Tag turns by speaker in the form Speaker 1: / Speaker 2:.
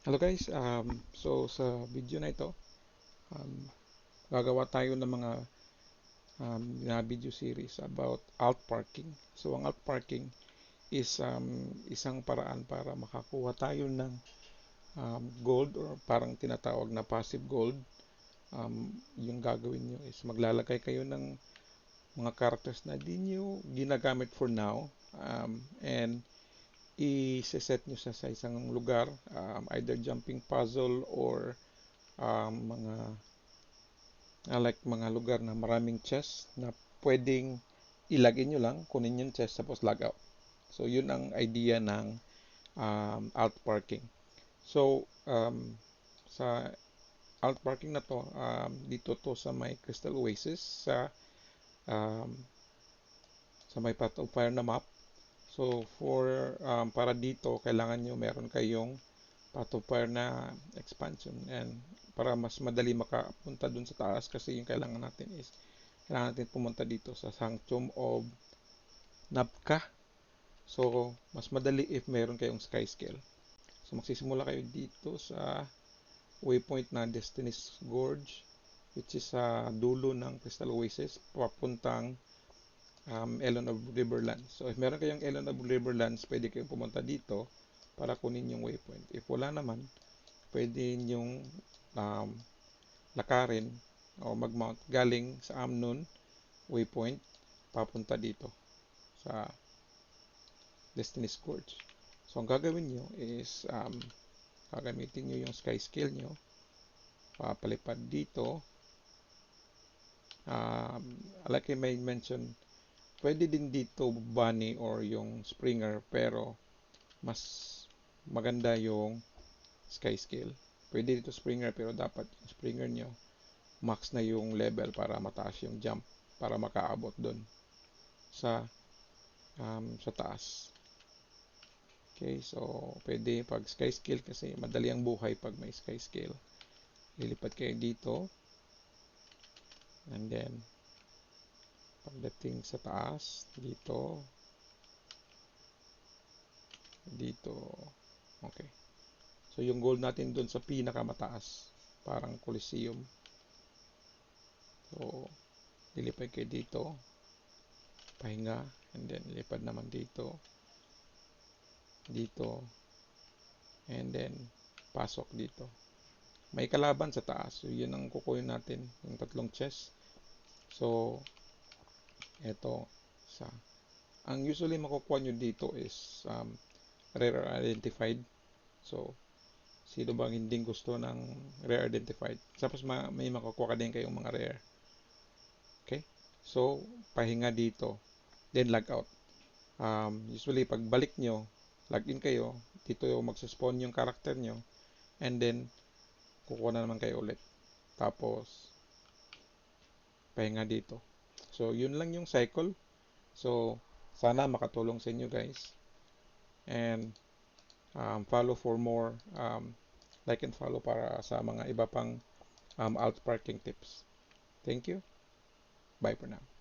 Speaker 1: Hello guys, um, so sa video na ito, um, gagawa tayo ng mga um, na video series about alt parking. So ang alt parking is um, isang paraan para makakuha tayo ng um, gold or parang tinatawag na passive gold. Um, yung gagawin nyo is maglalagay kayo ng mga characters na di nyo ginagamit for now um, and i-set nyo sa, sa isang lugar, um, either jumping puzzle or um, mga uh, like mga lugar na maraming chest na pwedeng ilagay nyo lang, kunin yung chest tapos log out. So yun ang idea ng um, alt parking. So um, sa alt parking na to, um, dito to sa may Crystal Oasis sa um, sa may Path of Fire na map So, for, um, para dito, kailangan nyo meron kayong fire na expansion. And para mas madali makapunta dun sa taas kasi yung kailangan natin is kailangan natin pumunta dito sa Sanctum of Nabka. So, mas madali if meron kayong sky scale. So, magsisimula kayo dito sa waypoint na Destiny's Gorge which is sa dulo ng Crystal Oasis papuntang um, Elon of Riverlands. So, if meron kayong Elon of Riverlands, pwede kayong pumunta dito para kunin yung waypoint. If wala naman, pwede yung um, lakarin o mag-mount galing sa Amnon waypoint papunta dito sa Destiny's Gorge. So, ang gagawin nyo is um, gagamitin nyo yung sky scale nyo papalipad dito um, like I may mention Pwede din dito bunny or yung springer pero mas maganda yung sky scale. Pwede dito springer pero dapat yung springer nyo max na yung level para mataas yung jump para makaabot doon sa um, sa taas. Okay, so pwede pag sky scale kasi madali ang buhay pag may sky scale. Lilipat kayo dito. And then pagdating sa taas dito. Dito. Okay. So yung goal natin dun sa pinakamataas parang coliseum. So lilipad kayo dito. Pahinga and then lipad naman dito. Dito. And then pasok dito. May kalaban sa taas. So yun ang kukunin natin yung tatlong chest so ito sa ang usually makukuha nyo dito is um, rare identified. So sino bang hindi gusto ng rare identified? Tapos ma may makukuha ka din kayong mga rare. Okay? So pahinga dito then log out. Um, usually pag balik nyo log in kayo dito yung magsaspawn yung character nyo and then kukuha na naman kayo ulit. Tapos pahinga dito So, yun lang yung cycle. So, sana makatulong sa inyo guys. And um, follow for more um, like and follow para sa mga iba pang um, out parking tips. Thank you. Bye for now.